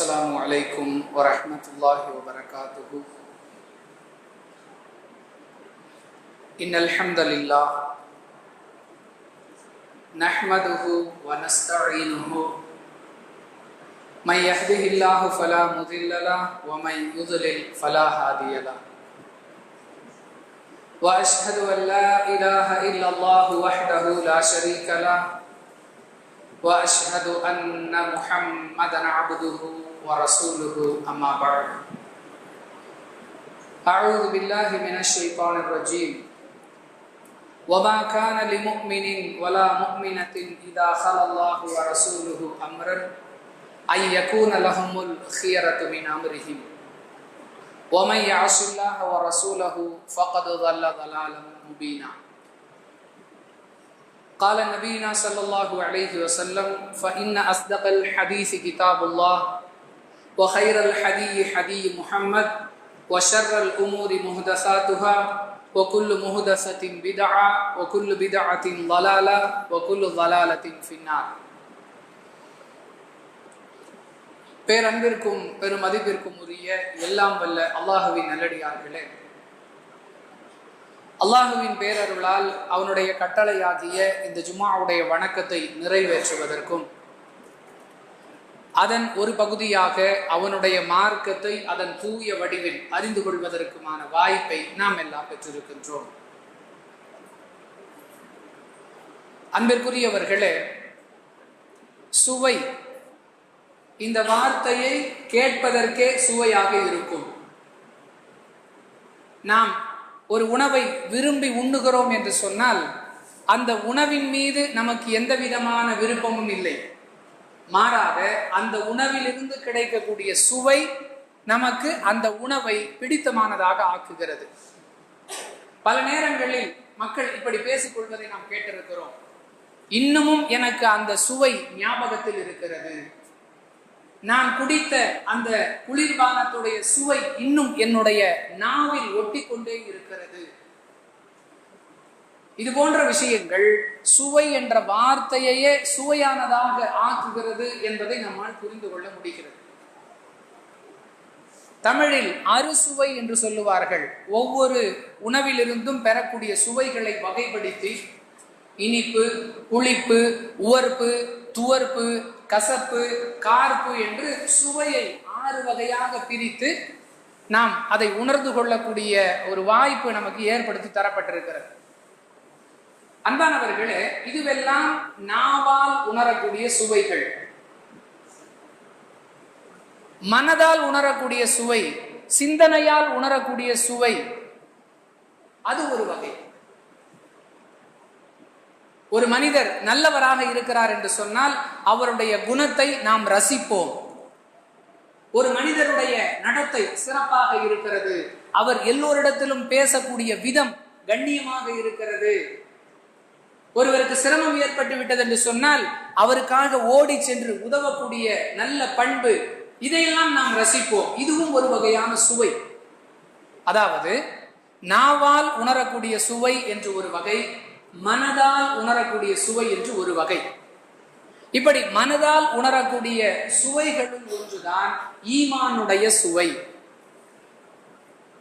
السلام عليكم ورحمة الله وبركاته. إن الحمد لله نحمده ونستعينه. من يهده الله فلا مضل له ومن يضلل فلا هادي له. وأشهد أن لا إله إلا الله وحده لا شريك له. وأشهد أن محمدا عبده ورسوله أما بعد. أعوذ بالله من الشيطان الرجيم. وما كان لمؤمن ولا مؤمنة إذا خلى الله ورسوله أمرا أن يكون لهم الخيرة من أمرهم. ومن يعص الله ورسوله فقد ضل ضلالا مبينا. قال نبينا صلى الله عليه وسلم فإن أصدق الحديث كتاب الله وخير الحدي حدي محمد وشر الأمور مهدساتها وكل مهدسة بدعة وكل بدعة ضلالة وكل ضلالة في النار பேரன்பிற்கும் பெருமதிப்பிற்கும் உரிய எல்லாம் வல்ல அல்லாஹுவின் நல்லடியார்களே அல்லாஹுவின் பேரருளால் அவனுடைய கட்டளையாகிய இந்த ஜுமாவுடைய வணக்கத்தை நிறைவேற்றுவதற்கும் அதன் ஒரு பகுதியாக அவனுடைய மார்க்கத்தை அதன் தூய வடிவில் அறிந்து கொள்வதற்குமான வாய்ப்பை நாம் எல்லாம் பெற்றிருக்கின்றோம். அன்பிற்குரியவர்களே சுவை. இந்த வார்த்தையை கேட்பதற்கே சுவையாக இருக்கும். நாம் ஒரு உணவை விரும்பி உண்ணுகிறோம் என்று சொன்னால் அந்த உணவின் மீது நமக்கு எந்த விதமான விருப்பமும் இல்லை. மாறாக அந்த உணவிலிருந்து கிடைக்கக்கூடிய சுவை நமக்கு அந்த உணவை பிடித்தமானதாக ஆக்குகிறது. பல நேரங்களில் மக்கள் இப்படி பேசிக்கொள்வதை நாம் கேட்டிருக்கிறோம். இன்னமும் எனக்கு அந்த சுவை ஞாபகத்தில் இருக்கிறது. நான் குடித்த அந்த குளிர்பானத்துடைய சுவை இன்னும் என்னுடைய நாவில் ஒட்டி கொண்டே இருக்கிறது. இது போன்ற விஷயங்கள் சுவை என்ற வார்த்தையையே சுவையானதாக ஆக்குகிறது என்பதை நம்மால் புரிந்து கொள்ள முடிகிறது. தமிழில் அறுசுவை என்று சொல்லுவார்கள். ஒவ்வொரு உணவிலிருந்தும் பெறக்கூடிய சுவைகளை வகைப்படுத்தி இனிப்பு புளிப்பு உவர்ப்பு துவர்ப்பு கசப்பு கார்ப்பு என்று சுவையை ஆறு வகையாக பிரித்து நாம் அதை உணர்ந்து கொள்ளக்கூடிய ஒரு வாய்ப்பு நமக்கு ஏற்படுத்தி தரப்பட்டிருக்கிறது. அன்பானவர்களே இதுவெல்லாம் நாவால் உணரக்கூடிய சுவைகள். மனதால் உணரக்கூடிய சுவை சிந்தனையால் உணரக்கூடிய சுவை அது ஒரு வகை. ஒரு மனிதர் நல்லவராக இருக்கிறார் என்று சொன்னால் அவருடைய குணத்தை நாம் ரசிப்போம். ஒரு மனிதருடைய நடத்தை சிறப்பாக இருக்கிறது. அவர் எல்லோரிடத்திலும் பேசக்கூடிய விதம் கண்ணியமாக இருக்கிறது. ஒருவருக்கு சிரமம் ஏற்பட்டு விட்டது என்று சொன்னால் அவருக்காக ஓடி சென்று உதவக்கூடிய நல்ல பண்பு இதையெல்லாம் நாம் ரசிப்போம். இதுவும் ஒரு வகையான சுவை. அதாவது நாவால் உணரக்கூடிய சுவை என்று ஒரு வகை மனதால் உணரக்கூடிய சுவை என்று ஒரு வகை. இப்படி மனதால் உணரக்கூடிய சுவைகளும் ஒன்றுதான் ஈமானுடைய சுவை.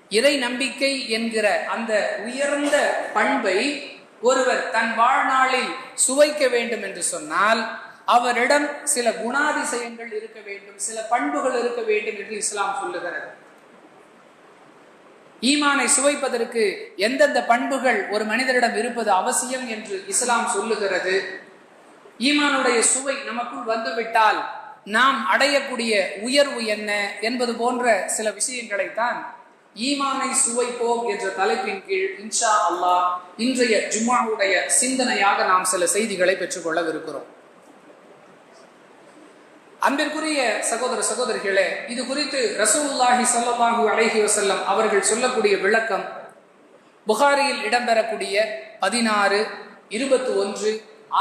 இறை நம்பிக்கை என்கிற அந்த உயர்ந்த பண்பை ஒருவர் தன் வாழ்நாளில் சுவைக்க வேண்டும் என்று சொன்னால் அவரிடம் சில குணாதிசயங்கள் இருக்க வேண்டும் சில பண்புகள் இருக்க வேண்டும் என்று இஸ்லாம் சொல்லுகிறது. ஈமானை சுவைப்பதற்கு எந்தெந்த பண்புகள் ஒரு மனிதரிடம் இருப்பது அவசியம் என்று இஸ்லாம் சொல்லுகிறது. ஈமானுடைய சுவை நமக்குள் வந்துவிட்டால் நாம் அடையக்கூடிய உயர்வு என்ன என்பது போன்ற சில விஷயங்களைத்தான் ஈமானை சுவைப்போம் என்ற தலைப்பின் கீழ் இன்ஷா அல்லாஹ் இன்றைய ஜும்மாவுடைய சிந்தனையாக நாம் சில செய்திகளை பெற்றுக்கொள்ளவிருக்கிறோம். அன்பிற்குரிய சகோதர சகோதரிகளே இது குறித்து ரசூல்லாஹி சல்லாஹூ அலஹி வசல்லம் அவர்கள் சொல்லக்கூடிய விளக்கம் புகாரியில் இடம்பெறக்கூடிய பதினாறு இருபத்தி ஒன்று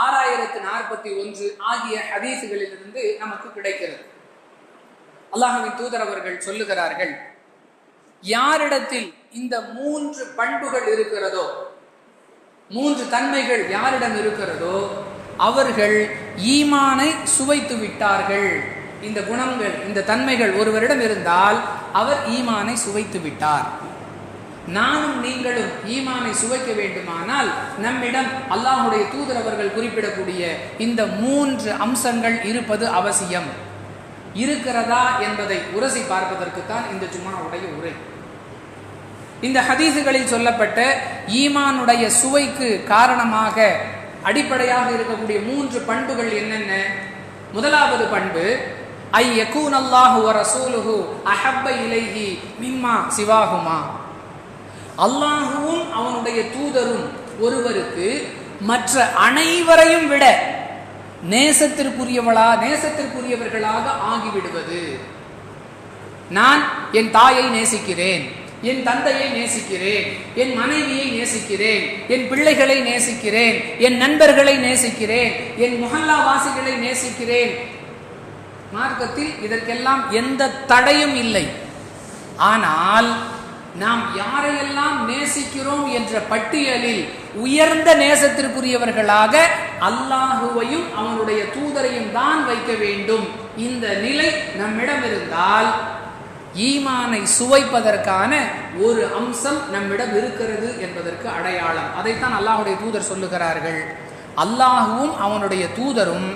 ஆறாயிரத்து நாற்பத்தி ஒன்று ஆகிய ஹதீசுகளிலிருந்து நமக்கு கிடைக்கிறது. அல்லாஹவின் தூதர் அவர்கள் சொல்லுகிறார்கள் யாரிடத்தில் இந்த மூன்று பண்புகள் இருக்கிறதோ மூன்று தன்மைகள் யாரிடம் இருக்கிறதோ அவர்கள் ஈமானை சுவைத்து விட்டார்கள். இந்த குணங்கள் இந்த தன்மைகள் ஒருவரிடம் இருந்தால் அவர் ஈமானை சுவைத்து விட்டார். நானும் நீங்களும் ஈமானை சுவைக்க வேண்டுமானால் நம்மிடம் அல்லாஹுடைய தூதரவர்கள் குறிப்பிடக்கூடிய இந்த மூன்று அம்சங்கள் இருப்பது அவசியம். இருக்கிறதா என்பதை உரசி பார்ப்பதற்குத்தான் இந்த ஜுமாவுடைய உரை. இந்த ஹதீசுகளில் சொல்லப்பட்ட ஈமானுடைய சுவைக்கு காரணமாக அடிப்படையாக இருக்கக்கூடிய மூன்று பண்புகள் என்னென்ன? முதலாவது பண்பு ஐ யகூன் அல்லாஹு ரசூலுஹு அஹப்ப இலைஹி மிம்மா சிவாகுமா அல்லாஹுவும் அவனுடைய தூதரும் ஒருவருக்கு மற்ற அனைவரையும் விட நேசத்திற்குரியவளா நேசத்திற்குரியவர்களாக ஆகிவிடுவது. நான் என் தாயை நேசிக்கிறேன் என் தந்தையை நேசிக்கிறேன் என் மனைவியை நேசிக்கிறேன் என் பிள்ளைகளை நேசிக்கிறேன் என் நண்பர்களை நேசிக்கிறேன் என் முகல்லாவாசிகளை நேசிக்கிறேன். மார்க்கத்தில் இதற்கெல்லாம் எந்த தடையும் இல்லை. ஆனால் நாம் யாரையெல்லாம் நேசிக்கிறோம் என்ற பட்டியலில் உயர்ந்த நேசத்திற்குரியவர்களாக அல்லாஹுவையும் அவனுடைய தூதரையும் தான் வைக்க வேண்டும். இந்த நிலை நம்மிடம் இருந்தால் ஈமானை சுவைப்பதற்கான ஒரு அம்சம் நம்மிடம் இருக்கிறது என்பதற்கு அடையாளம். அதைத்தான் அல்லாஹுடைய தூதர் சொல்லுகிறார்கள். அல்லாஹுவும் அவனுடைய தூதரும்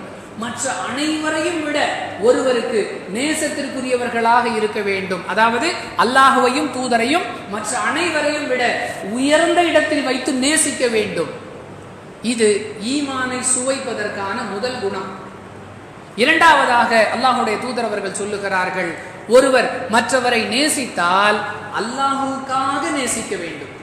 மற்ற அனைவரையும் விட ஒருவருக்கு நேசத்திற்குரியவர்களாக இருக்க வேண்டும். அதாவது அல்லாஹுவையும் தூதரையும் மற்ற அனைவரையும் விட உயர்ந்த இடத்தில் வைத்து நேசிக்க வேண்டும். இது ஈமானை சுவைப்பதற்கான முதல் குணம். இரண்டாவதாக அல்லாஹுடைய தூதர் அவர்கள் சொல்லுகிறார்கள் ஒருவர் மற்றவரை நேசித்தால் அல்லாஹுக்காக நேசிக்க வேண்டும்.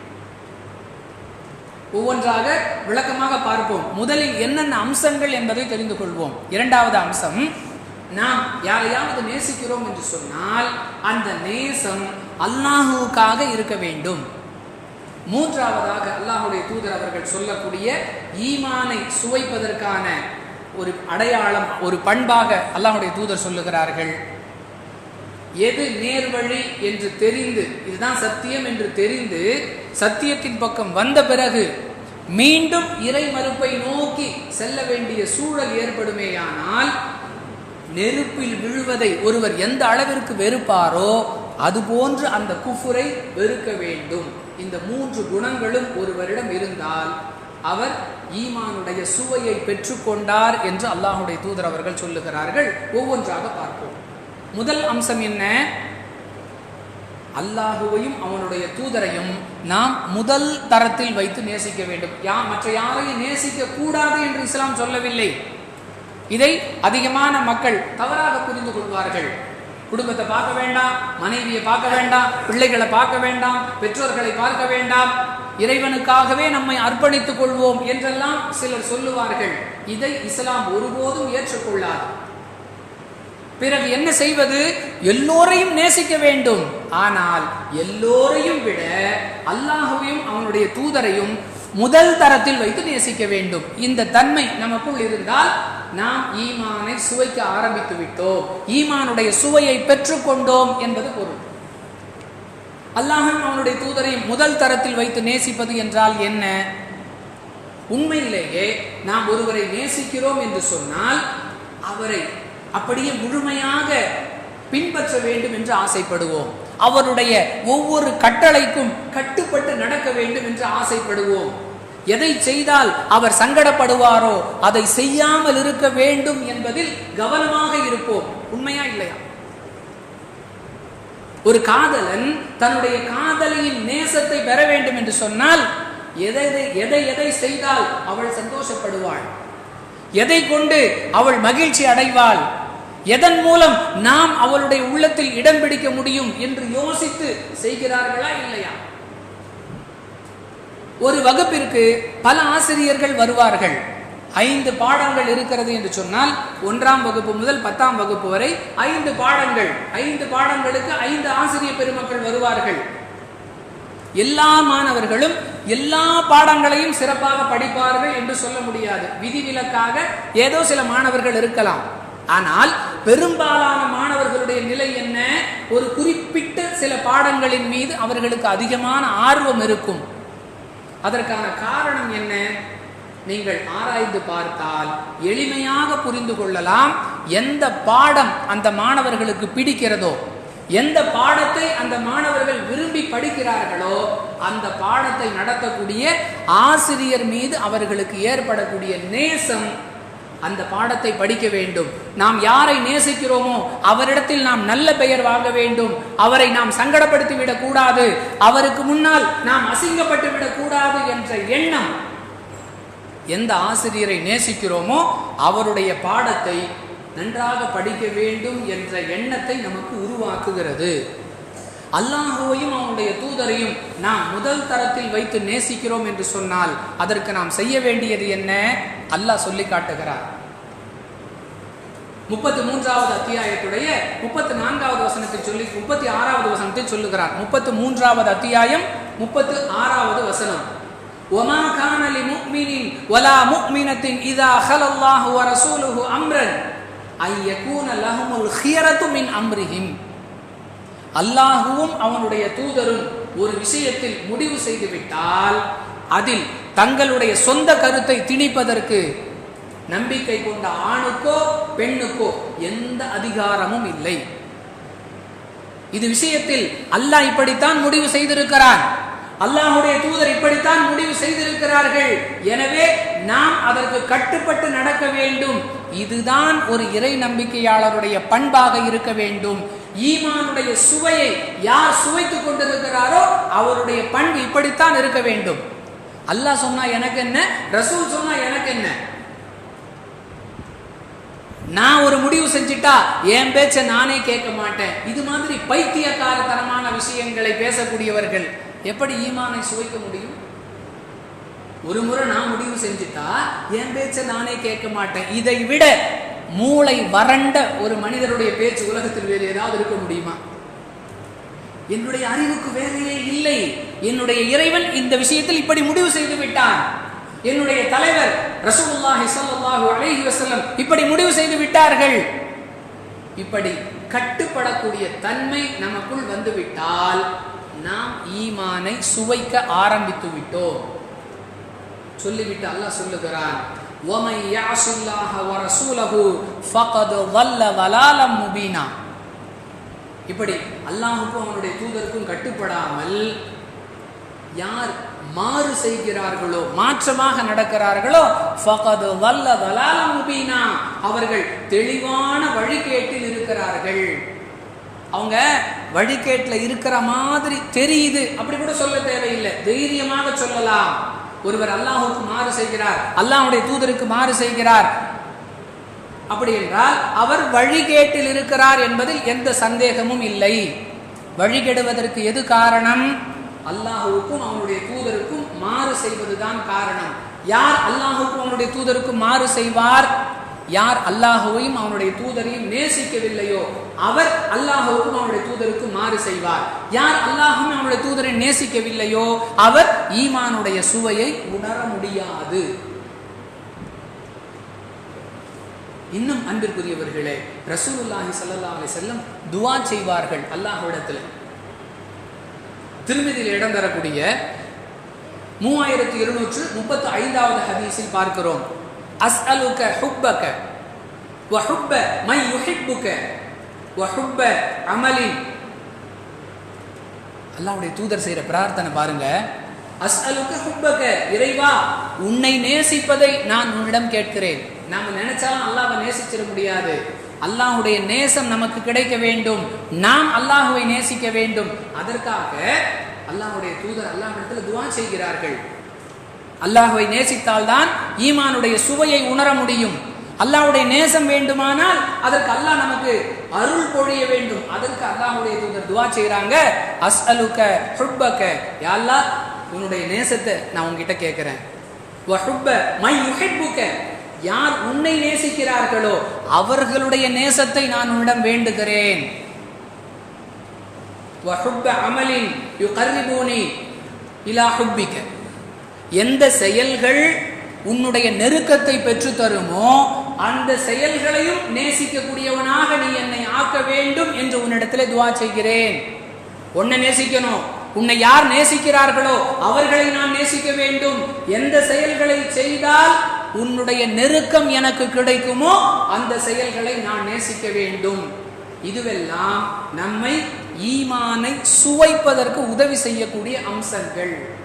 ஒவ்வொன்றாக விளக்கமாக பார்ப்போம். முதலில் என்னென்ன அம்சங்கள் என்பதை தெரிந்து கொள்வோம். இரண்டாவது அம்சம் நாம் யாரையாவது நேசிக்கிறோம் என்று சொன்னால் அந்த நேசம் அல்லாஹுக்காக இருக்க வேண்டும். மூன்றாவதாக அல்லாஹுடைய தூதர் அவர்கள் சொல்லக்கூடிய ஈமானை சுவைப்பதற்கான ஒரு அடையாளம் ஒரு பண்பாக அல்லாஹுடைய தூதர் சொல்லுகிறார்கள். எது நேர்வழி என்று தெரிந்து இதுதான் சத்தியம் என்று தெரிந்து சத்தியத்தின் பக்கம் வந்த பிறகு மீண்டும் இறை மறுப்பை நோக்கி செல்ல வேண்டிய சூழல் ஏற்படுமேயானால் நெருப்பில் விழுவதை ஒருவர் எந்த அளவிற்கு வெறுப்பாரோ அதுபோன்று அந்த குஃபுரை வெறுக்க வேண்டும். இந்த மூன்று குணங்களும் ஒருவரிடம் இருந்தால் அவர் ஈமானுடைய சுவையை பெற்றுக்கொண்டார் என்று அல்லாஹுடைய தூதர் அவர்கள் சொல்லுகிறார்கள். ஒவ்வொன்றாக பார்ப்போம். முதல் அம்சம் என்ன? அல்லாஹுவையும் அவனுடைய தூதரையும் நாம் முதல் தரத்தில் வைத்து நேசிக்க வேண்டும். யா மற்ற யாரையும் நேசிக்க கூடாது என்று இஸ்லாம் சொல்லவில்லை. இதை அதிகமான மக்கள் தவறாக புரிந்து கொள்வார்கள். குடும்பத்தை பார்க்க வேண்டாம் மனைவியை பார்க்க வேண்டாம் பிள்ளைகளை பார்க்க வேண்டாம் பெற்றோர்களை பார்க்க வேண்டாம். இறைவனுக்காகவே நம்மை அர்ப்பணித்துக் கொள்வோம் என்றெல்லாம் சிலர் சொல்லுவார்கள். இதை இஸ்லாம் ஒருபோதும் ஏற்றுக்கொள்ளாது. பிறகு என்ன செய்வது? எல்லோரையும் நேசிக்க வேண்டும். ஆனால் எல்லோரையும் விட அல்லாஹுவையும் அவனுடைய தூதரையும் முதல் தரத்தில் வைத்து நேசிக்க வேண்டும். இந்த தன்மை நமக்குள் இருந்தால் நாம் ஈமானை சுவைக்க ஆரம்பித்து விட்டோம். ஈமானுடைய சுவையை பெற்றுக்கொண்டோம் என்பது பொருள். அல்லாஹும் அவனுடைய தூதரை முதல் தரத்தில் வைத்து நேசிப்பது என்றால் என்ன? உண்மையிலேயே நாம் ஒருவரை நேசிக்கிறோம் என்று சொன்னால் அவரை அப்படியே முழுமையாக பின்பற்ற வேண்டும் என்று ஆசைப்படுவோம். அவருடைய ஒவ்வொரு கட்டளைக்கும் கட்டுப்பட்டு நடக்க வேண்டும் என்று ஆசைப்படுவோம். எதை செய்தால் அவர் சங்கடப்படுவாரோ அதை செய்யாமல் இருக்க வேண்டும் என்பதில் கவனமாக இருப்போம். உண்மையா இல்லையா? ஒரு காதலன் தன்னுடைய காதலியின் நேசத்தை பெற வேண்டும் என்று சொன்னால் எதை எதை எதை செய்தால் அவள் சந்தோஷப்படுவாள்? எதை கொண்டு அவள் மகிழ்ச்சி அடைவாள்? எதன் மூலம் நாம் அவளுடைய உள்ளத்தில் இடம் பிடிக்க முடியும் என்று யோசித்து செய்கிறார்களா இல்லையா? ஒரு வகுப்பிற்கு பல ஆசிரியர்கள் வருவார்கள். ஐந்து பாடங்கள் இருக்கிறது என்று சொன்னால் ஒன்றாம் வகுப்பு முதல் பத்தாம் வகுப்பு வரை ஐந்து பாடங்கள் ஐந்து பாடங்களுக்கு ஐந்து ஆசிரியர் பெருமக்கள் வருவார்கள். எல்லா மாணவர்களும் எல்லா பாடங்களையும் சிறப்பாக படிப்பார்கள் என்று சொல்ல முடியாது. விதிவிலக்காக ஏதோ சில மாணவர்கள் இருக்கலாம். ஆனால் பெரும்பாலான மாணவர்களுடைய நிலை என்ன? ஒரு குறிப்பிட்ட சில பாடங்களின் மீது அவர்களுக்கு அதிகமான ஆர்வம் இருக்கும். அதற்கான காரணம் என்ன? நீங்கள் ஆராய்ந்து பார்த்தால் எளிமையாக புரிந்து கொள்ளலாம். எந்த பாடம் அந்த மாணவர்களுக்கு பிடிக்கிறதோ எந்த பாடத்தை அந்த மாணவர்கள் விரும்பி படிக்கிறார்களோ அந்த பாடத்தை நடத்தக்கூடிய ஆசிரியர் மீது அவர்களுக்கு ஏற்படக்கூடிய நேசம் அந்த பாடத்தை படிக்க வேண்டும். நாம் யாரை நேசிக்கிறோமோ அவரிடத்தில் நாம் நல்ல பெயர் வாங்க வேண்டும். அவரை நாம் சங்கடப்படுத்தி விடக்கூடாது. அவருக்கு முன்னால் நாம் அசிங்கப்பட்டு விடக்கூடாது என்ற எண்ணம். எந்த ஆசிரியரை நேசிக்கிறோமோ அவருடைய பாடத்தை நன்றாக படிக்க வேண்டும் என்ற எண்ணத்தை நமக்கு உருவாக்குகிறது. அல்லாஹுவையும் அவனுடைய தூதரையும் நாம் முதல் தரத்தில் வைத்து நேசிக்கிறோம் என்று சொன்னால் அதற்கு நாம் செய்ய வேண்டியது என்ன? அல்லாஹ் சொல்லி காட்டுகிறார் முப்பத்தி மூன்றாவது அத்தியாயத்துடைய முப்பத்தி நான்காவது வசனத்தை சொல்லி முப்பத்தி ஆறாவது வசனத்தை சொல்லுகிறார் முப்பத்தி மூன்றாவது அத்தியாயம் முப்பத்து ஆறாவது வசனம் وما كان لمؤمن ولا مؤمنة إذا خلى الله ورسوله أمرا أن يكون لهم الخيرة من أمرهم அல்லாஹுவும் அவனுடைய தூதரும் ஒரு விஷயத்தில் முடிவு செய்து விட்டால் அதில் தங்களுடைய சொந்த கருத்தை திணிப்பதற்கு நம்பிக்கை கொண்ட ஆணுக்கோ பெண்ணுக்கோ எந்த அதிகாரமும் இல்லை. இது விஷயத்தில் அல்லாஹ் இப்படித்தான் முடிவு செய்திருக்கிறான். அல்லாஹுடைய தூதர் இப்படித்தான் முடிவு செய்திருக்கிறார்கள். எனவே நாம் அதற்கு கட்டுப்பட்டு நடக்க வேண்டும். இதுதான் ஒரு இறை நம்பிக்கையாளருடைய பண்பாக இருக்க வேண்டும். ஈமானுடைய சுவையை யார் சுவைத்துக் கொண்டிருக்கிறாரோ அவருடைய பண்பு இப்படித்தான் இருக்க வேண்டும். அல்லாஹ் சொன்னா எனக்கு என்ன? ரசூல் சொன்னா எனக்கு என்ன? நான் ஒரு முடிவு செஞ்சுட்டா என் பேச்ச நானே கேட்க மாட்டேன். இது மாதிரி பைத்தியக்காரத்தனமான விஷயங்களை பேசக்கூடியவர்கள் எப்படி ஈமானை சுவைக்க முடியும்? ஒரு முறை நான் முடிவு செஞ்சுட்டா என் பேச்ச நானே கேட்க மாட்டேன். இதை விட மூளை வறண்ட ஒரு மனிதருடைய பேச்சு உலகத்தில் வேறு ஏதாவது இருக்க முடியுமா? என்னுடைய அறிவுக்கு வேலையே இல்லை என்னுடைய இறைவன் இந்த விஷயத்தில் இப்படி முடிவு செய்து விட்டான் என்னுடைய தலைவர் ரசூலுல்லாஹி ஸல்லல்லாஹு அலைஹி வஸல்லம் இப்படி முடிவு செய்து விட்டார்கள் இப்படி கட்டுப்படக்கூடிய தன்மை நமக்குள் வந்துவிட்டால் நாம் ஈமானை சுவைக்க ஆரம்பித்து விட்டோம் சொல்லிவிட்டு அல்லாஹ் சொல்லுகிறான் وَمَن يَعْصِ اللَّهَ وَرَسُولَهُ فَقَدْ ضَلَّ ضَلَالًا مُبِينًا இப்படி அல்லாஹுக்கும் அவனுடைய தூதருக்கும் கட்டுப்படாமல் யார் மாறு செய்கிறார்களோ மாற்றமாக நடக்கிறார்களோ வல்ல அவர்கள் தெளிவான வழிகேட்டில் இருக்கிறார்கள். அவங்க வழிகேட்டில் இருக்கிற மாதிரி தெரியுது. அப்படி கூட சொல்ல தேவையில்லை. தைரியமாக சொல்லலாம். ஒருவர் அல்லாஹுக்கு மாறு செய்கிறார். அல்லாஹுடைய தூதருக்கு மாறு செய்கிறார். அப்படி என்றால் அவர் வழிகேட்டில் இருக்கிறார் என்பதில் எந்த சந்தேகமும் இல்லை. வழிகெடுவதற்கு எது காரணம்? அல்லாஹுவுக்கும் அவனுடைய தூதருக்கும் மாறு செய்வதுதான் காரணம். யார் அல்லாஹுக்கும் அவனுடைய தூதருக்கும் மாறு செய்வார்? யார் அல்லாஹுவையும் அவனுடைய தூதரையும் நேசிக்கவில்லையோ அவர் அல்லாஹுக்கும் அவனுடைய தூதருக்கும் மாறு செய்வார். யார் அல்லாஹும் அவனுடைய தூதரை நேசிக்கவில்லையோ அவர் ஈமானுடைய சுவையை உணர முடியாது. இன்னும் அன்பிற்குரியவர்களே ரசூலுல்லாஹி சல்லா அலி செல்லம் துவா செய்வார்கள் அல்லாஹ்விடத்தில். திருமதியில் இடம் தரக்கூடிய மூவாயிரத்தி இருநூற்று முப்பத்தி ஐந்தாவது ஹதீஸில் பார்க்கிறோம். அஸ்அலுக ஹுப்பக வஹுப்ப மை யுஹிப்புக வஹுப்ப அமலின். அல்லாஹ்வுடைய தூதர் செய்யற பிரார்த்தனை பாருங்க. அஸ்அலுக ஹுப்பக இறைவா உன்னை நேசிப்பதை நான் உன்னிடம் கேட்கிறேன். நாம நினைச்சாலும் அல்லாவை நேசிச்சிட முடியாது. அல்லாஹ்வுடைய நேசம் நமக்கு கிடைக்க வேண்டும். நாம் அல்லாஹுவை நேசிக்க வேண்டும். அதற்காக அல்லாஹுடைய தூதர் அல்லாஹிடத்தில் துவா செய்கிறார்கள். அல்லாஹுவை நேசித்தால்தான் ஈமானுடைய சுவையை உணர முடியும். அல்லாஹ்வுடைய நேசம் வேண்டுமானால் அதற்கு அல்லாஹ் நமக்கு அருள் பொழிய வேண்டும். அதற்கு அல்லாஹுடைய தூதர் துவா செய்கிறாங்க அஸ் அலுக்க யா அல்லாஹ் உன்னுடைய நேசத்தை நான் உன்கிட்ட கேட்கிறேன் மை யுஹிப்புக. யார் உன்னை நேசிக்கிறார்களோ அவர்களுடைய நேசத்தை நான் உன்னிடம் வேண்டுகிறேன். வஹுப்ப அமலின் யுகர்ரிபூனி இலா ஹுப்பிக்க எந்த செயல்கள் உன்னுடைய நெருக்கத்தை பெற்று தருமோ அந்த செயல்களையும் நேசிக்கக்கூடியவனாக நீ என்னை ஆக்க வேண்டும் என்று உன்னிடத்தில் துவா செய்கிறேன். உன்னை நேசிக்கணும். உன்னை யார் நேசிக்கிறார்களோ அவர்களை நான் நேசிக்க வேண்டும். எந்த செயல்களை செய்தால் உன்னுடைய நெருக்கம் எனக்கு கிடைக்குமோ அந்த செயல்களை நான் நேசிக்க வேண்டும். இதுவெல்லாம் நம்மை ஈமானை சுவைப்பதற்கு உதவி செய்யக்கூடிய அம்சங்கள்.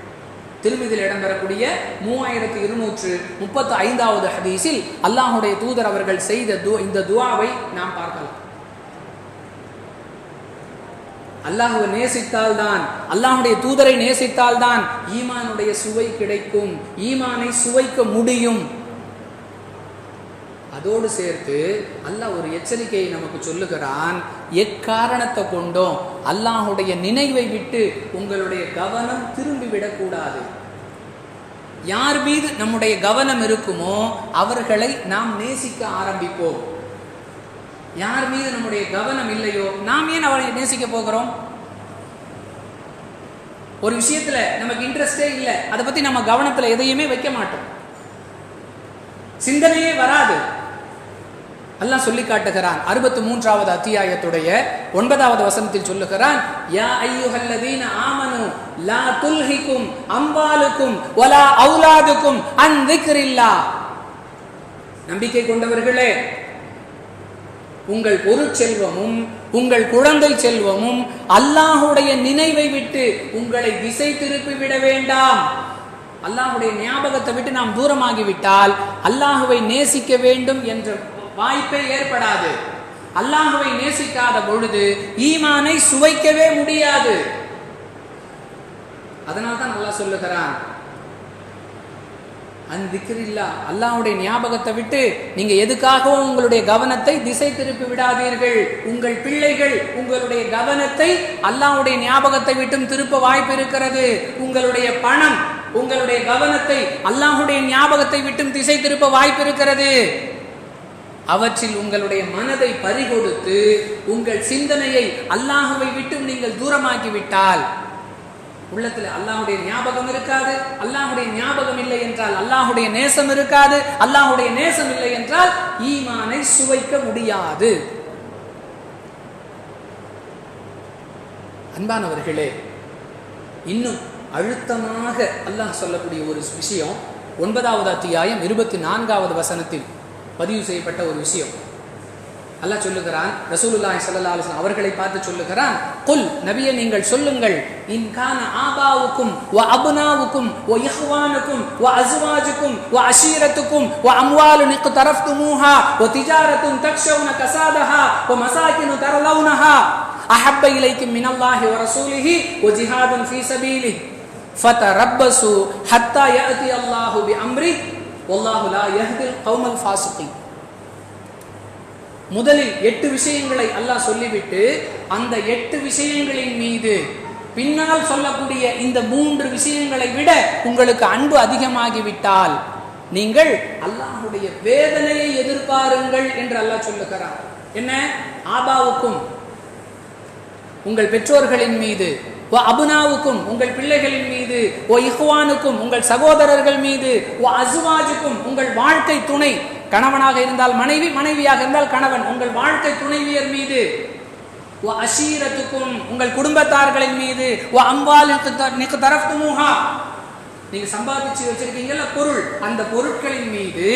திருமதியில் இடம்பெறக்கூடிய மூவாயிரத்தி இருநூற்று முப்பத்தி ஐந்தாவது ஹதீஸில் அல்லாஹுடைய தூதர் அவர்கள் செய்த இந்த துவாவை நாம் பார்க்கலாம். அல்லாஹுவை நேசித்தால்தான் அல்லாஹுடைய தூதரை நேசித்தால்தான் ஈமானுடைய சுவை கிடைக்கும் ஈமானை சுவைக்க முடியும். அதோடு சேர்த்து அல்லாஹ் ஒரு எச்சரிக்கையை நமக்கு சொல்லுகிறான். எக்காரணத்தை கொண்டும்? அல்லாஹுடைய நினைவை விட்டு உங்களுடைய கவனம் திரும்பி விடக்கூடாது யார் மீது நம்முடைய கவனம் இருக்குமோ அவர்களை நாம் நேசிக்க ஆரம்பிப்போம். யார் மீது நம்முடைய கவனம் இல்லையோ நாம் ஏன் அவரை நேசிக்க போகிறோம்? ஒரு விஷயத்துல நமக்கு இன்ட்ரெஸ்டே இல்லை. அதை பத்தி நம்ம கவனத்துல எதையுமே வைக்க மாட்டோம். சிந்தனையே வராது. அல்லாஹ் சொல்லி காட்டுகிறான். அறுபத்தி மூன்றாவது அத்தியாயத்துடைய ஒன்பதாவது வசனத்தில் சொல்லுகிறான் யா ஐயுஹல்லதீன ஆமனு லா துல்ஹிக்கும் அம்பாலுக்கும் வலா அவுலாதுக்கும் அன் திக்ரில்லா நம்பிக்கை கொண்டவர்களே உங்கள் பொருட்செல்வமும் உங்கள் குழந்தை செல்வமும் அல்லாஹுடைய நினைவை விட்டு உங்களை திசை திருப்பி விட வேண்டாம். அல்லாஹுடைய ஞாபகத்தை விட்டு நாம் தூரமாகிவிட்டால் அல்லாஹுவை நேசிக்க வேண்டும் என்ற வாய்ப்பே ஏற்படாது. அல்லாஹுவை நேசிக்காத பொழுது ஈமானை சுவைக்கவே முடியாது. அதனால தான் நல்லா சொல்லுகிறான் அந்திக்கிறில்லா அல்லாவுடைய ஞாபகத்தை விட்டு நீங்க எதுக்காகவும் உங்களுடைய கவனத்தை திசை திருப்பி விடாதீர்கள். உங்கள் பிள்ளைகள் உங்களுடைய கவனத்தை அல்லாவுடைய ஞாபகத்தை விட்டும் திருப்ப வாய்ப்பு இருக்கிறது. உங்களுடைய பணம் உங்களுடைய கவனத்தை அல்லாஹுடைய ஞாபகத்தை விட்டும் திசை திருப்ப வாய்ப்பு இருக்கிறது. அவற்றில் உங்களுடைய மனதை பறிகொடுத்து உங்கள் சிந்தனையை அல்லாஹுவை விட்டும் நீங்கள் தூரமாக்கிவிட்டால் விட்டால் உள்ளத்துல அல்லாஹுடைய ஞாபகம் இருக்காது அல்லாஹுடைய ஞாபகம் இல்லை என்றால் அல்லாஹுடைய நேசம் இருக்காது அல்லாஹுடைய நேசம் இல்லை என்றால் ஈமானை சுவைக்க முடியாது. அன்பானவர்களே இன்னும் அழுத்தமாக அல்லாஹ் சொல்லக்கூடிய ஒரு விஷயம் ஒன்பதாவது அத்தியாயம் இருபத்தி நான்காவது வசனத்தில் பதிவு செய்யப்பட்ட ஒரு விஷயம். அல்லாஹ் சொல்லுகிறான் ரசூலுல்லாஹி ஸல்லல்லாஹு அலைஹி அவர்களை பார்த்து சொல்லுகிறான் குல் நபியே நீங்கள் சொல்லுங்கள் இன் கான ஆபாவுக்கும் வ அப்னாவுக்கும் வ இஹ்வானுக்கும் வ அஸ்வாஜுக்கும் வ அஷீரத்துக்கும் வ அம்வாலு நிக்கு தரஃப்துமூஹா வ திஜாரத்துன் தக்ஷவுன கசாதஹா வ மசாகினு தரலவுனஹா அஹப்ப இலைக்கும் மினல்லாஹி வ ரசூலிஹி வ ஜிஹாதுன் ஃபீ சபீலிஹி ஃபதரப்பசு ஹத்தா யஅதி அல்லாஹு பி அம்ரி வல்லாஹு யஹ்தில் கௌமல் முதலில் எட்டு விஷயங்களை அல்லாஹ் சொல்லிவிட்டு அந்த எட்டு விஷயங்களின் மீது பின்னால் சொல்லக்கூடிய இந்த மூன்று விஷயங்களை விட உங்களுக்கு அன்பு அதிகமாகிவிட்டால் நீங்கள் அல்லாஹுடைய வேதனையை எதிர்பாருங்கள் என்று அல்லாஹ் சொல்லுகிறார். என்ன? ஆபாவுக்கும் உங்கள் பெற்றோர்களின் மீது ஓ அபுனாவுக்கும் உங்கள் பிள்ளைகளின் மீது ஓ இஹ்வானுக்கும் உங்கள் சகோதரர்கள் மீது ஓ அசுவாஜுக்கும் உங்கள் வாழ்க்கை துணை. கணவனாக இருந்தால் மனைவி மனைவியாக இருந்தால் கணவன். உங்கள் வாழ்க்கை துணைவியர் மீது ஓ அசீரத்துக்கும் உங்கள் குடும்பத்தார்களின் மீது ஓ அம்பால் நிக்கு தரஃப்துமூஹா. நீங்க சம்பாதிச்சு வச்சிருக்கீங்கல்ல பொருள். அந்த பொருட்களின் மீது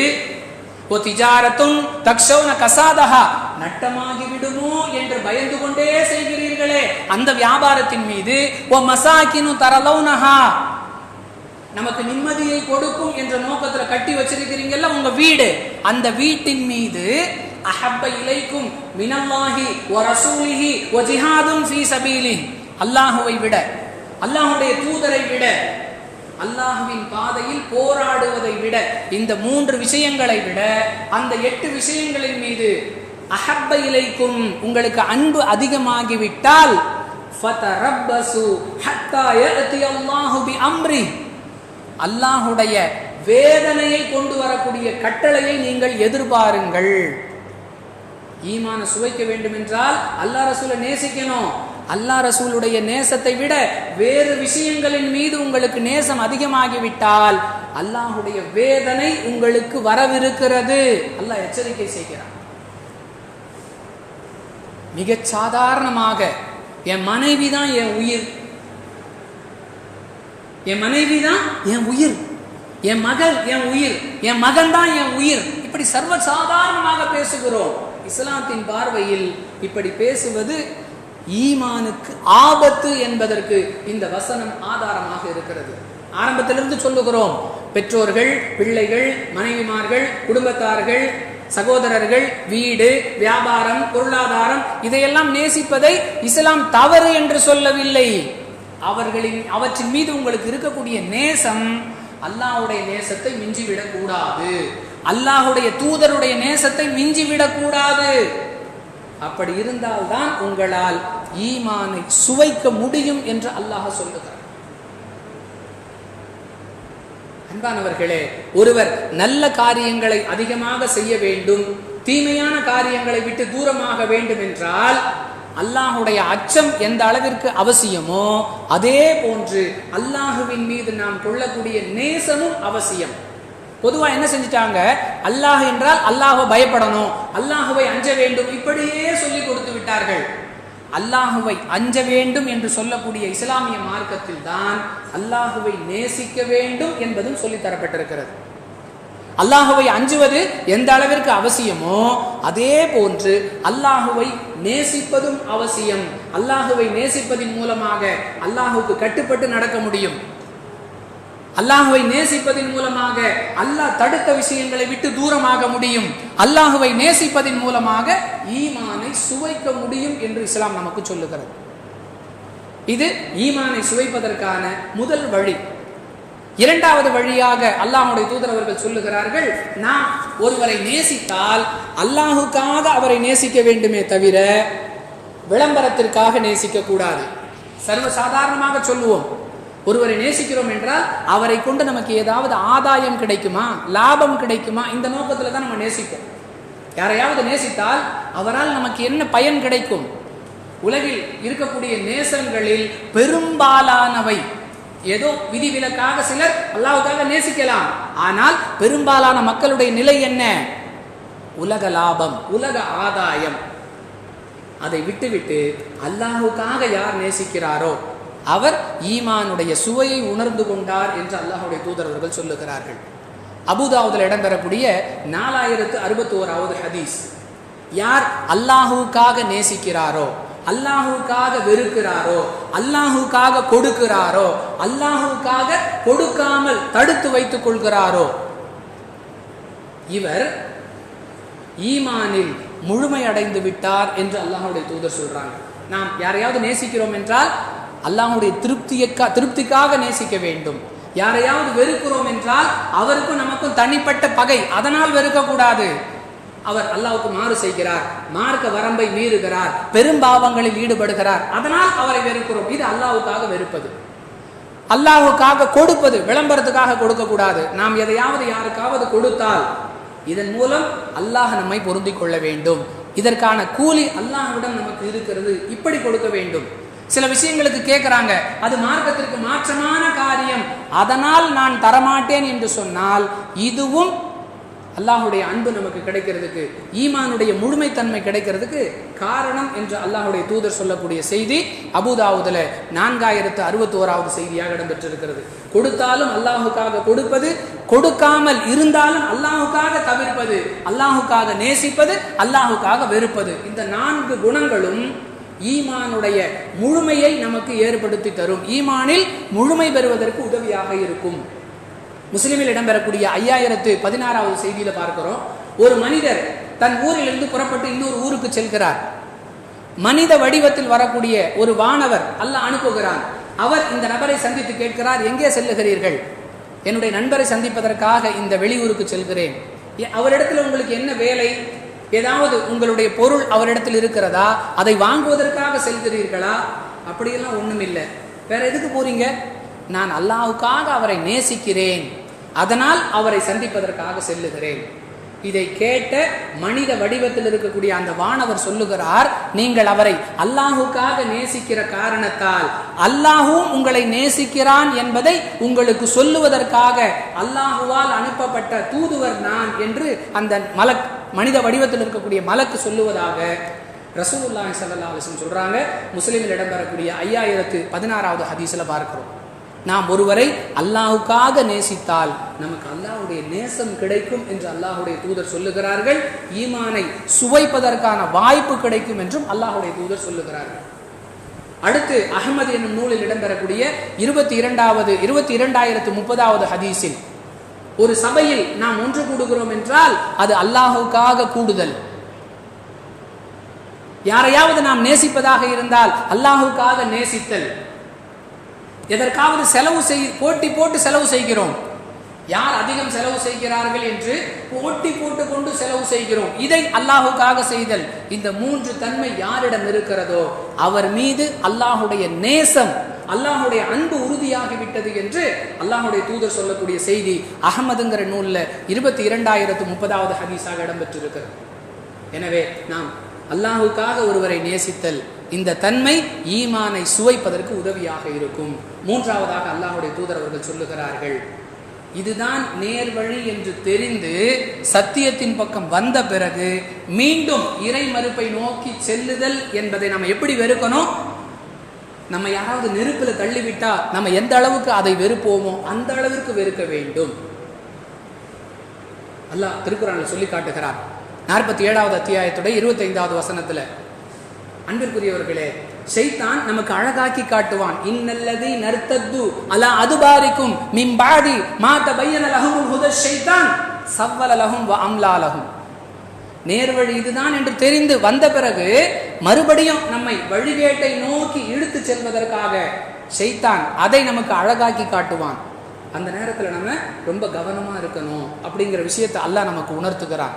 ஓ திஜாரத்தும் தக்ஷௌன கசாதஹா. நட்டமாகி விடுமோ என்று பயந்து கொண்டே செய்கிறீர்களே. அந்த வியாபாரத்தின் மீது ஓ மசாக்கினு தரலௌனஹா. நமக்கு நிம்மதியை கொடுக்கும் என்ற நோக்கத்துல கட்டி வச்சிருக்கிறீங்கல்ல உங்க வீடு. அந்த வீட்டின் மீது அஹப்ப இலைக்கும் மினல்லாஹி ஓ ரசூலிஹி ஓ ஜிஹாதும் ஃபீ சபீலி அல்லாஹுவை விட அல்லாஹுடைய தூதரை விட அல்லாஹுவின் பாதையில் போராடுவதை விட இந்த மூன்று விஷயங்களை விட அந்த எட்டு விஷயங்களின் மீது அஹப்ப இலைக்கும் உங்களுக்கு அன்பு அதிகமாகிவிட்டால் ஃபதரப்பசு ஹத்தா யஅதி அல்லாஹு பி அம்ரி அல்லாஹுடைய வேதனையை கொண்டு வரக்கூடிய கட்டளையை நீங்கள் எதிர்பாருங்கள். ஈமான சுவைக்க வேண்டும் என்றால் அல்லா ரசூலை நேசிக்கணும். அல்லா ரசூலுடைய நேசத்தை விட வேறு விஷயங்களின் மீது உங்களுக்கு நேசம் அதிகமாகிவிட்டால் அல்லாஹுடைய வேதனை உங்களுக்கு வரவிருக்கிறது. அல்லாஹ் எச்சரிக்கை செய்கிறான். மிக சாதாரணமாக என் மனைவி தான் என் உயிர். என் மனைவி தான் என் உயிர். என் மகள் என் உயிர். என் மகன் தான் என் உயிர். இப்படி சர்வ சாதாரணமாக பேசுகிறோம். இஸ்லாத்தின் பார்வையில் இப்படி பேசுவது ஈமானுக்கு ஆபத்து என்பதற்கு இந்த வசனம் ஆதாரமாக இருக்கிறது. ஆரம்பத்திலிருந்து சொல்லுகிறோம் பெற்றோர்கள் பிள்ளைகள் மனைவிமார்கள் குடும்பத்தார்கள் சகோதரர்கள் வீடு வியாபாரம் பொருளாதாரம் இதையெல்லாம் நேசிப்பதை இஸ்லாம் தவறு என்று சொல்லவில்லை. அவர்களின் அவற்றின் மீது உங்களுக்கு இருக்கக்கூடிய நேசம் அல்லாஹ்வுடைய நேசத்தை மிஞ்சிவிடக் கூடாது. அல்லாஹ்வுடைய தூதருடைய நேசத்தை மிஞ்சிவிடக் கூடாது. அப்படி இருந்தால்தான் உங்களால் ஈமானை சுவைக்க முடியும் என்று அல்லாஹ் சொல்லுகிறார் அன்பானவர்களே ஒருவர் நல்ல காரியங்களை அதிகமாக செய்ய வேண்டும் தீமையான காரியங்களை விட்டு தூரமாக வேண்டும் என்றால் அல்லாஹுடைய அச்சம் எந்த அளவிற்கு அவசியமோ அதே போன்று அல்லாஹுவின் மீது நாம் கொள்ளக்கூடிய நேசமும் அவசியம். பொதுவா என்ன செஞ்சிட்டாங்க? அல்லாஹ் என்றால் அல்லாஹ்வை பயப்படணும் அல்லாஹுவை அஞ்ச வேண்டும் இப்படியே சொல்லி கொடுத்து விட்டார்கள். அல்லாஹுவை அஞ்ச வேண்டும் என்று சொல்லக்கூடிய இஸ்லாமிய மார்க்கத்தில் தான் அல்லாஹுவை நேசிக்க வேண்டும் என்பதும் சொல்லித்தரப்பட்டிருக்கிறது அல்லாஹுவை அஞ்சுவது எந்த அளவிற்கு அவசியமோ அதே போன்று அல்லாஹுவை நேசிப்பதும் அவசியம். அல்லாஹுவை நேசிப்பதின் மூலமாக அல்லாஹுக்கு கட்டுப்பட்டு நடக்க முடியும். அல்லாஹுவை நேசிப்பதின் மூலமாக அல்லாஹ் தடுத்த விஷயங்களை விட்டு தூரமாக முடியும். அல்லாஹுவை நேசிப்பதின் மூலமாக ஈமானை சுவைக்க முடியும் என்று இஸ்லாம் நமக்கு சொல்லுகிறது. இது ஈமானை சுவைப்பதற்கான முதல் வழி. இரண்டாவது வழியாக அல்லாஹுடைய தூதர் அவர்கள் சொல்லுகிறார்கள் நான் ஒருவரை நேசித்தால் அல்லாஹுக்காக அவரை நேசிக்க வேண்டுமே தவிர விளம்பரத்திற்காக நேசிக்க கூடாது சர்வ சாதாரணமாக சொல்லுவோம். ஒருவரை நேசிக்கிறோம் என்றால் அவரை கொண்டு நமக்கு ஏதாவது ஆதாயம் கிடைக்குமா? லாபம் கிடைக்குமா? இந்த நோக்கத்தில் தான் நம்ம நேசிப்போம். யாரையாவது நேசித்தால் அவரால் நமக்கு என்ன பயன் கிடைக்கும்? உலகில் இருக்கக்கூடிய நேசங்களில் பெரும்பாலானவை. ஏதோ விதிவிலக்காக சிலர் அல்லாவுக்காக நேசிக்கலாம். ஆனால் பெரும்பாலான மக்களுடைய நிலை என்ன? உலக லாபம் உலக ஆதாயம். அதை விட்டுவிட்டு அல்லாஹுக்காக யார் நேசிக்கிறாரோ? அவர் ஈமானுடைய சுவையை உணர்ந்து கொண்டார் என்று அல்லாஹுடைய தூதரவர்கள் சொல்லுகிறார்கள். அபுதாவுதில் இடம்பெறக்கூடிய நாலாயிரத்து அறுபத்தி ஓராவது ஹதீஸ். யார் அல்லாஹுக்காக நேசிக்கிறாரோ அல்லாஹுக்காக வெறுக்கிறாரோ அல்லாஹுக்காக கொடுக்கிறாரோ அல்லாஹுக்காக கொடுக்காமல் தடுத்து வைத்துக் கொள்கிறாரோ இவர் ஈமானில் முழுமை அடைந்து விட்டார் என்று அல்லாஹுடைய தூதர் சொல்றாங்க. நாம் யாரையாவது நேசிக்கிறோம் என்றால் அல்லாஹுடைய திருப்தியக்கா திருப்திக்காக நேசிக்க வேண்டும். யாரையாவது வெறுக்கிறோம் என்றால் அவருக்கும் நமக்கும் தனிப்பட்ட பகை. அதனால் வெறுக்கக்கூடாது. அவர் அல்லாவுக்கு மாறு செய்கிறார். மார்க்க வரம்பை மீறுகிறார். பெரும்பாவங்களில் ஈடுபடுகிறார். அதனால் அவரை வெறுக்கிறோம். இது அல்லாவுக்காக வெறுப்பது. அல்லாவுக்காக கொடுப்பது. விளம்பரத்துக்காக கொடுக்கக்கூடாது. நாம் எதையாவது யாருக்காவது கொடுத்தால் இதன் மூலம் அல்லாஹ் நம்மை பொருந்திக் கொள்ள வேண்டும். இதற்கான கூலி அல்லாஹ்விடம் நமக்கு இருக்கிறது. இப்படி கொடுக்க வேண்டும். சில விஷயங்களுக்கு கேட்குறாங்க அது மார்க்கத்திற்கு மாற்றமான காரியம். அதனால் நான் தரமாட்டேன் என்று சொன்னால் இதுவும் அல்லாஹுடைய அன்பு நமக்கு கிடைக்கிறதுக்கு ஈமானுடைய முழுமைத்தன்மை கிடைக்கிறதுக்கு காரணம் என்று அல்லாஹுடைய தூதர் சொல்லக்கூடிய செய்தி அபுதாவுதுல நான்காயிரத்து அறுபத்தி ஓராவது செய்தியாக இடம்பெற்றிருக்கிறது. கொடுத்தாலும் அல்லாஹுக்காக கொடுப்பது கொடுக்காமல் இருந்தாலும் அல்லாஹுக்காக தவிர்ப்பது அல்லாஹுக்காக நேசிப்பது அல்லாஹுக்காக வெறுப்பது. இந்த நான்கு குணங்களும் ஈமானுடைய முழுமையை நமக்கு ஏற்படுத்தி தரும். ஈமானில் முழுமை பெறுவதற்கு உதவியாக இருக்கும். முஸ்லிமில் இடம்பெறக்கூடிய ஐயாயிரத்து பதினாறாவது செய்தியில பார்க்கிறோம். ஒரு மனிதர் தன் ஊரிலிருந்து புறப்பட்டு இன்னொரு ஊருக்கு செல்கிறார். மனித வடிவத்தில் வரக்கூடிய ஒரு வானவர் அல்லாஹ் அனுப்புகிறான். அவர் இந்த நபரை சந்தித்து கேட்கிறார் எங்கே செல்லுகிறீர்கள்? என்னுடைய நண்பரை சந்திப்பதற்காக இந்த வெளியூருக்கு செல்கிறேன். அவரிடத்தில் உங்களுக்கு என்ன வேலை? ஏதாவது உங்களுடைய பொருள் அவரிடத்தில் இருக்கிறதா? அதை வாங்குவதற்காக செல்கிறீர்களா? அப்படியெல்லாம் ஒன்றும் இல்லை. வேற எதுக்கு போறீங்க? நான் அல்லாவுக்காக அவரை நேசிக்கிறேன். அதனால் அவரை சந்திப்பதற்காக செல்லுகிறேன். இதை கேட்ட மனித வடிவத்தில் இருக்கக்கூடிய அந்த வானவர் சொல்லுகிறார் நீங்கள் அவரை அல்லாஹுக்காக நேசிக்கிற காரணத்தால் அல்லாஹும் உங்களை நேசிக்கிறான் என்பதை உங்களுக்கு சொல்லுவதற்காக அல்லாஹுவால் அனுப்பப்பட்ட தூதுவர் நான் என்று அந்த மலக் மனித வடிவத்தில் இருக்கக்கூடிய மலக்கு சொல்லுவதாக ரசூலுல்லாஹி சல்லா அலைஹி சொல்கிறாங்க முஸ்லீமில் இடம்பெறக்கூடிய ஐயாயிரத்து பதினாறாவது ஹதீஸில் பார்க்குறோம். நாம் ஒருவரை அல்லாஹுக்காக நேசித்தால் நமக்கு அல்லாஹுடைய நேசம் கிடைக்கும் என்று அல்லாஹுடைய தூதர் சொல்லுகிறார்கள். ஈமானை சுவைப்பதற்கான வாய்ப்பு கிடைக்கும் என்றும் அல்லாஹுடைய தூதர் சொல்லுகிறார்கள். அடுத்து அகமது என்னும் நூலில் இடம்பெறக்கூடிய இருபத்தி இரண்டாவது இருபத்தி இரண்டாயிரத்து முப்பதாவது ஹதீஸில் ஒரு சபையில் நாம் ஒன்று கூடுகிறோம் என்றால் அது அல்லாஹுக்காக கூடுதல். யாரையாவது நாம் நேசிப்பதாக இருந்தால் அல்லாஹுக்காக நேசித்தல். எதற்காவது செலவு செய் போட்டி போட்டு செலவு செய்கிறோம். யார் அதிகம் செலவு செய்கிறார்கள் என்று போட்டி போட்டு கொண்டு செலவு செய்கிறோம். இதை அல்லாஹுக்காக செய்தல். இந்த மூன்று தன்மை யாரிடம் இருக்கிறதோ அவர் மீது அல்லாஹுடைய நேசம் அல்லாஹுடைய அன்பு உறுதியாகிவிட்டது என்று அல்லாஹுடைய தூதர் சொல்லக்கூடிய செய்தி அகமதுங்கிற நூலில் இருபத்தி இரண்டாயிரத்து முப்பதாவது ஹதீஸாக இடம்பெற்றிருக்கிறது. எனவே நாம் அல்லாஹுக்காக ஒருவரை நேசித்தல் இந்த தன்மை ஈமானை சுவைப்பதற்கு உதவியாக இருக்கும். மூன்றாவதாக அல்லாஹுடைய தூதர் அவர்கள் சொல்லுகிறார்கள் இதுதான் நேர்வழி என்று தெரிந்து சத்தியத்தின் பக்கம் வந்த பிறகு மீண்டும் இறை மறுப்பை நோக்கி செல்லுதல் என்பதை நம்ம எப்படி வெறுக்கணும்? நம்ம யாராவது நெருப்பில் தள்ளிவிட்டா நம்ம எந்த அளவுக்கு அதை வெறுப்போமோ அந்த அளவிற்கு வெறுக்க வேண்டும். அல்லாஹ் திருக்குறான்ல சொல்லி காட்டுகிறார். நாற்பத்தி ஏழாவது அத்தியாயத்துடைய இருபத்தி ஐந்தாவது வசனத்துல. அன்பிற்குரியவர்களே ஷைத்தான் நமக்கு அழகாக்கி காட்டுவான். இன்னல்லதி நர்த்தத்து அலா அதுபாரிக்கும் மிம்பாடி மாத பையன பையன் ஹுத ஷைத்தான். சவ்வல லஹும் வ அம்லா லஹும். நேர்வழி இதுதான் என்று தெரிந்து வந்த பிறகு மறுபடியும் நம்மை வழிகேட்டை நோக்கி இழுத்து செல்வதற்காக செய்தான் அதை நமக்கு அழகாக்கி காட்டுவான். அந்த நேரத்தில் நம்ம ரொம்ப கவனமா இருக்கணும் அப்படிங்கிற விஷயத்தை அல்லாஹ் நமக்கு உணர்த்துகிறான்.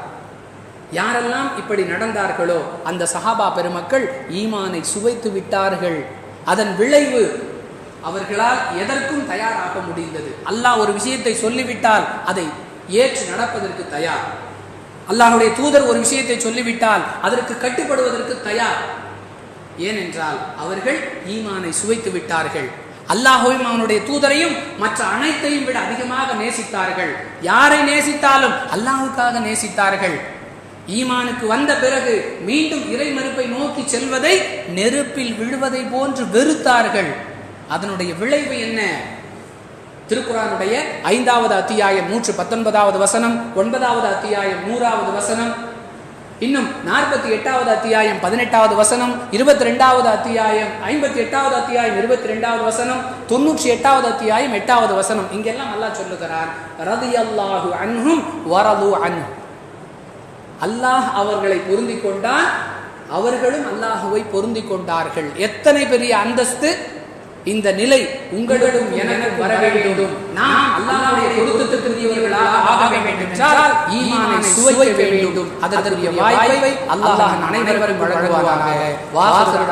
யாரெல்லாம் இப்படி நடந்தார்களோ அந்த சஹாபா பெருமக்கள் ஈமானை சுவைத்து விட்டார்கள். அதன் விளைவு அவர்களால் எதற்கும் தயாராக முடிந்தது. அல்லாஹ் ஒரு விஷயத்தை சொல்லிவிட்டால் அதை ஏற்று நடப்பதற்கு தயார். அல்லாஹுடைய தூதர் ஒரு விஷயத்தை சொல்லிவிட்டால் அதற்கு கட்டுப்படுவதற்கு தயார். ஏனென்றால் அவர்கள் ஈமானை சுவைத்து விட்டார்கள். அல்லாஹுவையும் அவனுடைய தூதரையும் மற்ற அனைத்தையும் விட அதிகமாக நேசித்தார்கள். யாரை நேசித்தாலும் அல்லாஹுக்காக நேசித்தார்கள். ஈமானுக்கு வந்த பிறகு மீண்டும் இறை மறுப்பை நோக்கி செல்வதை நெருப்பில் விழுவதை போன்று வெறுத்தார்கள். அதனுடைய விளைவு என்ன? திருக்குறானுடைய ஐந்தாவது அத்தியாயம் நூற்று பத்தொன்பதாவது வசனம் ஒன்பதாவது அத்தியாயம் நூறாவது வசனம் இன்னும் நாற்பத்தி எட்டாவது அத்தியாயம் பதினெட்டாவது வசனம் இருபத்தி ரெண்டாவது அத்தியாயம் ஐம்பத்தி எட்டாவது அத்தியாயம் இருபத்தி ரெண்டாவது வசனம் தொண்ணூற்றி எட்டாவது அத்தியாயம் எட்டாவது வசனம். இங்கெல்லாம் அல்லாஹ் சொல்லுகிறார் ரதி அல்லாஹு அன்ஹும் வரது அன் அல்லாஹ் அவர்களை பொருந்தி கொண்டான் அவர்களும் அல்லாஹுவை பொருந்தி கொண்டார்கள். எத்தனை பெரிய அந்தஸ்து? இந்த நிலை உங்களிடம் எனக்கு வர வேண்டும். நாம் அல்லாஹ்வுடைய பொருத்தத்திற்குரியவர்களாக ஆக வேண்டும் என்றால் ஈமானை சுவைக்க வேண்டும். அதற்குரிய வாய்ப்பை அல்லாஹ் அனைவரும் வழங்குவாராக வாசல்